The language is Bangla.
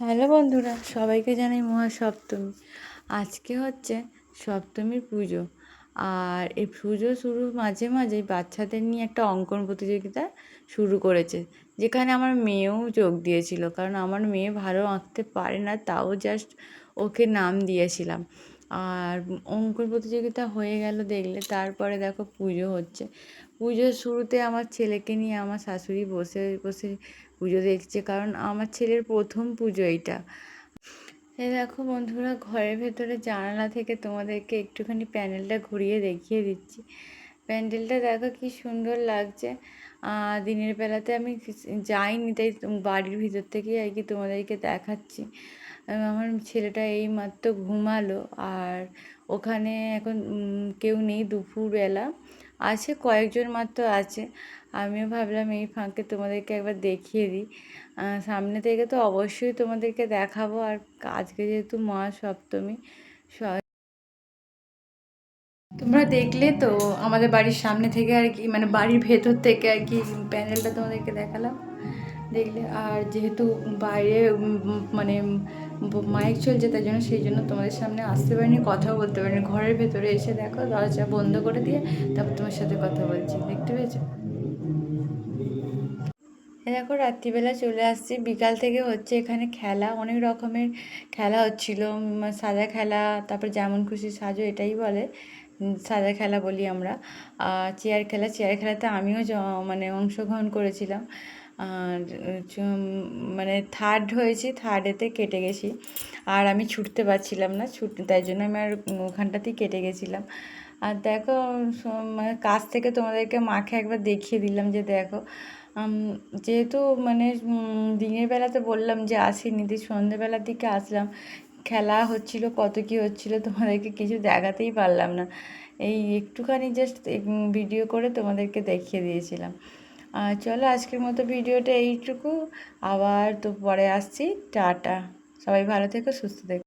হ্যালো বন্ধুরা, সবাইকে জানাই মহাসপ্তমী। আজকে হচ্ছে সপ্তমীর পুজো। আর এই পুজো শুরু মাঝে মাঝেই বাচ্চাদের নিয়ে একটা অঙ্কন প্রতিযোগিতা শুরু করেছে, যেখানে আমার মেয়েও যোগ দিয়েছিল। কারণ আমার মেয়ে ভালো আঁকতে পারে না, তাও জাস্ট ওকে নাম দিয়েছিলাম। আর অঙ্কন প্রতিযোগিতা হয়ে গেল দেখলে তারপরে দেখো পুজো হচ্ছে। পুজোর শুরুতে আমার ছেলেকে নিয়ে আমার শাশুড়ি বসে বসে পুজো দেখছে কারণ আমার ছেলের প্রথম পুজো এইটা। এ দেখো বন্ধুরা, ঘরের ভেতরে জানালা থেকে তোমাদেরকে একটুখানি প্যানেলটা ঘুরিয়ে দেখিয়ে দিচ্ছি। প্যান্ডেলটা দেখো কি সুন্দর লাগছে। দিনের বেলাতে আমি যাইনি তাই বাড়ির ভিতর থেকেই আর কি তোমাদেরকে দেখাচ্ছি। আমার ছেলেটা এই মাত্র ঘুমালো আর ওখানে এখন কেউ নেই দুপুরবেলা। আছে কয়েকজন মাত্র আছে। আমিও ভাবলাম এই ফাঁকে তোমাদেরকে একবার দেখিয়ে দিই। সামনে থেকে তো অবশ্যই তোমাদেরকে দেখাবো আর আজকে যেহেতু মহাসপ্তমী তোমরা দেখলে তো আমাদের বাড়ির সামনে থেকে আর কি মানে বাড়ির ভেতর থেকে আর কি প্যানেলটা তোমাদেরকে দেখালাম। দেখলে আর যেহেতু বাইরে মানে মাইক চলছে তাই জন্য সেই জন্য তোমাদের সামনে আসতে পারিনি, কথাও বলতে পারিনি। ঘরের ভেতরে এসে দেখো দরজা বন্ধ করে দিয়ে তারপর তোমার সাথে কথা বলছি, দেখতে পেয়েছ? দেখো রাত্রিবেলা চলে আসছি, বিকাল থেকে হচ্ছে এখানে খেলা, অনেক রকমের খেলা হচ্ছিল সাদা খেলা, তারপর যেমন খুশি সাজো এটাই বলে। সাদা খেলা বলি আমরা। চেয়ার খেলা, চেয়ার খেলাতে আমিও মানে অংশগ্রহণ করেছিলাম। আর মানে থার্ড হয়েছি থার্ডেতে কেটে গেছি। আর আমি ছুটতে পারছিলাম না, ছুট, তাই জন্য আমি আর ওখানটাতেই কেটে গেছিলাম। আর দেখো মানে কাছ থেকে তোমাদেরকে মাকে একবার দেখিয়ে দিলাম যে দেখো যেহেতু মানে দিনের বেলাতে বললাম যে আসিনি, দিয়ে সন্ধেবেলার দিকে আসলাম। খেলা হচ্ছিল, কত কী হচ্ছিল, তোমাদেরকে কিছু দেখাতেই পারলাম না। এই একটুখানি জাস্ট ভিডিও করে তোমাদেরকে দেখিয়ে দিয়েছিলাম। আর চলো আজকের মতো ভিডিওটা এইটুকু। আবার তো পরে আসছি। টাটা। সবাই ভালো থেকো, সুস্থ থেকো।